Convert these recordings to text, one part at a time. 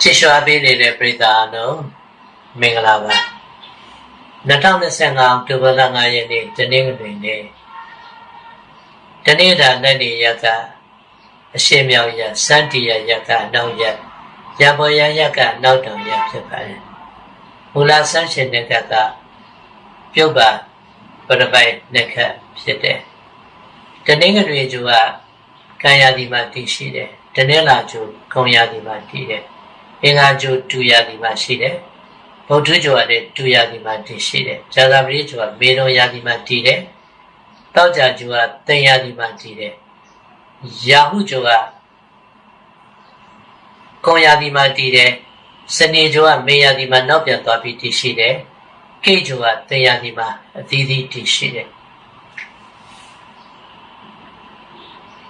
ချစ်ရွှာပေးနေတဲ့ပရိသတ်အားလုံးမင်္ဂလာပါ2025အောက်တိုဘာလ9ရက်နေ့တနင်္ဂနွေနေ့တနေ့တာလက်နေရက်ကအရှိမြောက်ရက်စန္တီရရက်ကအနောက်ရက်ရပေါ်ရရက်ကအနောက်တောင်ရက်ဖြစ်ပါတယ်မူလဆန်းရှင်တဲ့ကကပြုတ်ပါပရပိုက်နှစ်ခတ်ဖြစ်တယ်တနင်္ဂနွေကျူကကံရသည်မှာတည်ရှိတယ်တနင်္လာကျူကုံရသည်မှာတည်တယ် အင်္ဂါကျိုးတူရသည်မှာရှိတယ်ဗုဒ္ဓကျိုးကလည်းတူရသည်မှာတည်ရှိတယ်ဇာတာပတိကျိုးကမေတော်ရသည်မှာတည်တယ်တောက်ကြကျိုးကသင်ရသည်မှာတည်တယ်ရာဟုကျိုးကကုံရသည်မှာတည်တယ်စနေကျိုးကမေရသည်မှာနောက်ပြန်သွားပြီးတည်ရှိတယ်ကိကျိုးကသင်ရသည်မှာအသီးသီးတည်ရှိတယ်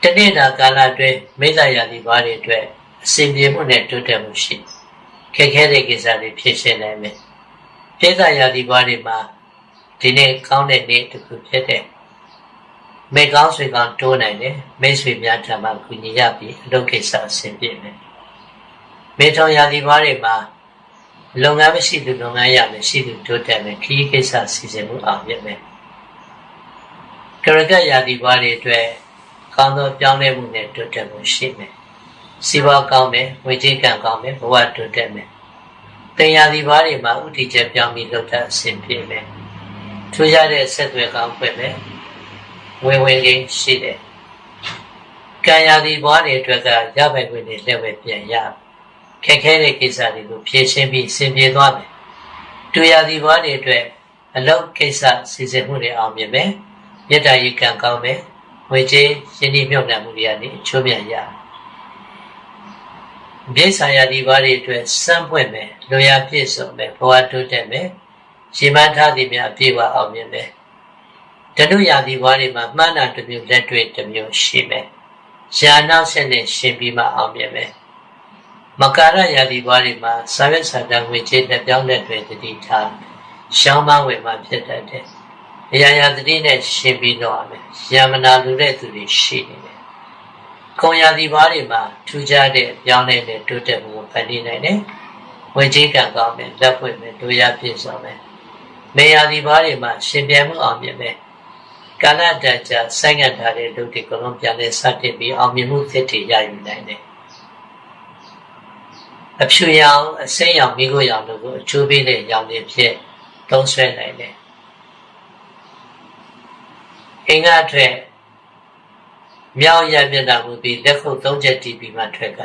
တနေ့တာကာလအတွင်းမိစ္ဆာယာတိဘာတွေအတွက် အစဉ်ပြေမှုနဲ့တိုးတက်မှုရှိခက်ခဲတဲ့ကိစ္စတွေဖြစ်ရှင်းနိုင်မယ်။ပြည့်စုံရာဒီဘွားတွေမှာဒီနေ့ကောင်းတဲ့နေ့တစ်ခုဖြစ်တဲ့မိကောင်းဆွေကောင်းတိုးနိုင်တယ်မိတ်ဆွေများထံမှကူညီရပြီးအလုပ်ကိစ္စအဆင်ပြေမယ်။မေထုံရာဒီဘွားတွေမှာလုပ်ငန်းမရှိသူလုပ်ငန်းရမယ်ရှိသူတိုးတက်မယ်ခရီးကိစ္စစီစဉ်မှုအောင်မြင်မယ်။ကရကရာဒီဘွားတွေအတွက်ကောင်းသောပြောင်းလဲမှုနဲ့တိုးတက်မှုရှိမယ်။ စီးပွားကောင်းမယ်ငွေကြေးကံကောင်းမယ်ဘဝတိုးတက်မယ်တင်ယာဒီဘားတွေမှာဥတီချက်ပြောင်းပြီးလှုပ်တဲ့အဆင်ပြေမယ်ထူးခြားတဲ့ဆက်သွယ်ကောင်းဖွင့်မယ်ဝင်ဝင်လေးရှိတယ်ကံယာဒီဘွားတွေအတွက်ကရပိုင်ခွင့်တွေလက်ဝဲပြန်ရခက်ခဲတဲ့ကိစ္စတွေကိုဖြေရှင်းပြီးဆင်ပြေသွားမယ်တူယာဒီဘွားတွေအတွက်အလုပ်ကိစ္စစီစဉ်မှုတွေအောင်မြင်မယ်မြတ်တာရီကံကောင်းမယ်ငွေကြေးရင်းနှီးမြှုပ်နှံမှုတွေကနေအချိုးပြန်ရမယ် မြေဆာယာဒီဘာတွေအတွက်စမ်းပွင့်မယ်လိုရာပြည့်စုံမယ်ဘဝတိုးတက်မယ်ရှင်မထားသည်များအပြည့်ဝအောင်မြင်မယ်တနုယာဒီဘာတွေမှာမှန်းတာတစ်မျိုးလက်တွေ့တစ်မျိုးရှိမယ်ရှားနောက်ဆက်နဲ့ရှင်ပြီးမှအောင်မြင်မယ်မကာရယာဒီဘာတွေမှာစာရွက်စာတမ်းငွေကြေးလက်ပြောင်းလက်တွေတတိထားရှောင်းမဝင်မှဖြစ်တတ်တယ်အရာရာတတိနဲ့ရှင်ပြီးတော့ရမယ်ယမနာလူတဲ့သူတွေရှိနေတယ် ကုံရသည်ဘားတွေမှာထူးခြားတဲ့ပြောင်းလဲတဲ့တိုးတက်မှုကိုဖန်တီးနိုင်တယ်။ဝင်ကြီးကံကောင်းမယ်လက်ဖွင့်မယ်တို့ရပြည့်စုံမယ်။နေရာသည်ဘားတွေမှာရှင်ပြန်မှုအောင်မြင်မယ်။ကာလတန်ကြာဆိုင်းငံ့ထားတဲ့လူတွေကလုံးပြန်လဲစတင်ပြီးအောင်မြင်မှုသစ်တွေရယူနိုင်တယ်။အဖြူရောင်အစိမ်းရောင်မိခိုးရောင်တို့ကိုအချိုးပေးတဲ့ရောင်တွေဖြစ်သုံးဆွဲနိုင်တယ်။အင်္ဂါအတွက် မြောက်ရမျက်နှာမူပြီးလက်ခုပ်သုံးချက်တီးပြီးမှထွက်က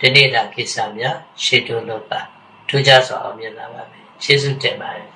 ဒီနေ့တာကိစ္စများရှေ့တိုးလို့ပါထူးခြားစွာအောင်မြင်လာပါမယ်ကျေးဇူးတင်ပါတယ်